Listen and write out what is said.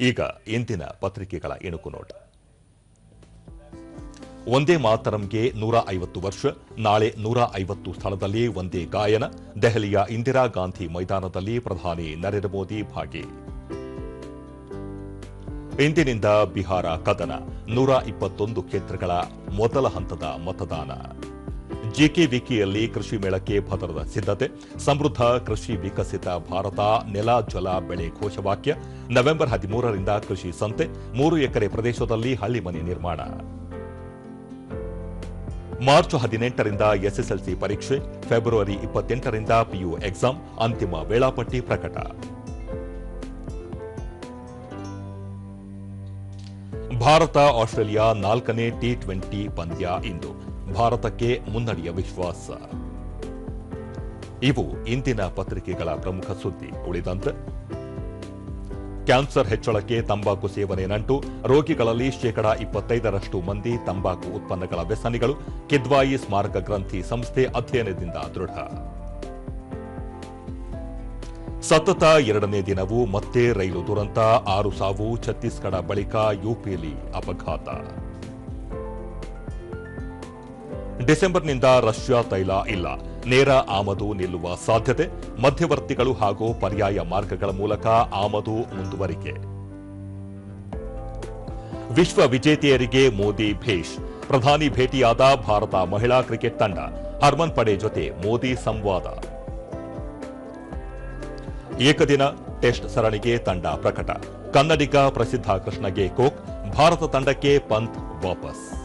ಈಗ ಇಂದಿನ ಪತ್ರಿಕೆಗಳ ಇಣುಕು ನೋಟ. ಒಂದೇ ಮಾತರಂಗೆ ನೂರ ಐವತ್ತು ವರ್ಷ, ನಾಳೆ ನೂರ ಐವತ್ತು ಸ್ಥಳದಲ್ಲಿ ಒಂದೇ ಗಾಯನ, ದೆಹಲಿಯ ಇಂದಿರಾ ಗಾಂಧಿ ಮೈದಾನದಲ್ಲಿ ಪ್ರಧಾನಿ ನರೇಂದ್ರ ಮೋದಿ ಭಾಗಿ. ಇಂದಿನಿಂದ ಬಿಹಾರ ಕದನ, ನೂರ ಇಪ್ಪತ್ತೊಂದು ಕ್ಷೇತ್ರಗಳ ಮೊದಲ ಹಂತದ ಮತದಾನ. ಜಿಕೆ ವಿಕಿಯಲ್ಲಿ ಕೃಷಿ ಮೇಳಕ್ಕೆ ಭದ್ರದ ಸಿದ್ಧತೆ, ಸಮೃದ್ಧ ಕೃಷಿ ವಿಕಸಿತ ಭಾರತ, ನೆಲ, ಜಲ, ಬೆಳೆ ಘೋಷವಾಕ್ಯ ನವೆಂಬರ್ ಹದಿಮೂರರಿಂದ ಕೃಷಿ ಸಂತೆ, ಮೂರು ಎಕರೆ ಪ್ರದೇಶದಲ್ಲಿ ಹಳ್ಳಿ ಮನೆ ನಿರ್ಮಾಣ. ಮಾರ್ಚ್ ಹದಿನೆಂಟರಿಂದ ಎಸ್ಎಸ್ಎಲ್ಸಿ ಪರೀಕ್ಷೆ, ಫೆಬ್ರವರಿ ಇಪ್ಪತ್ತೆಂಟರಿಂದ ಪಿಯು ಎಕ್ಸಾಮ್, ಅಂತಿಮ ವೇಳಾಪಟ್ಟಿ ಪ್ರಕಟ. ಭಾರತ, ಆಸ್ಟ್ರೇಲಿಯಾ ನಾಲ್ಕನೇ ಟಿ ಟ್ವೆಂಟಿ ಪಂದ್ಯ ಇಂದು. ಭಾರತಕ್ಕೆ ಮುನ್ನಡೆಯ ವಿಶ್ವಾಸ. ಇವು ಇಂದಿನ ಪತ್ರಿಕೆಗಳ ಪ್ರಮುಖ ಸುದ್ದಿ. ಉಳಿದಂತೆ, ಕ್ಯಾನ್ಸರ್ ಹೆಚ್ಚಳಕ್ಕೆ ತಂಬಾಕು ಸೇವನೆ ನಂಟು, ರೋಗಿಗಳಲ್ಲಿ ಶೇಕಡಾ ಇಪ್ಪತ್ತೈದರಷ್ಟು ಮಂದಿ ತಂಬಾಕು ಉತ್ಪನ್ನಗಳ ವ್ಯಸನಿಗಳು, ಕಿದ್ವಾಯಿ ಸ್ಮಾರಕ ಗ್ರಂಥಿ ಸಂಸ್ಥೆ ಅಧ್ಯಯನದಿಂದ ದೃಢ. ಸತತ ಎರಡನೇ ದಿನವೂ ಮತ್ತೆ ರೈಲು ದುರಂತ, ಆರು ಸಾವು ಛತ್ತೀಸ್ಗಢ ಬಳಿಕ ಯುಪಿಯಲ್ಲಿ ಅಪಘಾತ. ಡಿಸೆಂಬರ್ನಿಂದ ರಷ್ಯಾ ತೈಲ ಇಲ್ಲ. ನೇರ ಆಮದು ನಿಲ್ಲುವ ಸಾಧ್ಯತೆ, ಮಧ್ಯವರ್ತಿಗಳು ಹಾಗೂ ಪರ್ಯಾಯ ಮಾರ್ಗಗಳ ಮೂಲಕ ಆಮದು ಮುಂದುವರಿಕೆ. ವಿಶ್ವ ವಿಜೇತೆಯರಿಗೆ ಮೋದಿ ಭೇಷ್. ಪ್ರಧಾನಿ ಭೇಟಿಯಾದ ಭಾರತ ಮಹಿಳಾ ಕ್ರಿಕೆಟ್ ತಂಡ. ಹರ್ಮನ್ ಪಡೆ ಜೊತೆ ಮೋದಿ ಸಂವಾದ. ಏಕದಿನ ಟೆಸ್ಟ್ ಸರಣಿಗೆ ತಂಡ ಪ್ರಕಟ. ಕನ್ನಡಿಗ ಪ್ರಸಿದ್ಧ ಕೃಷ್ಣಗೆ ಕೋಕ್, ಭಾರತ ತಂಡಕ್ಕೆ ಪಂತ್ ವಾಪಸ್.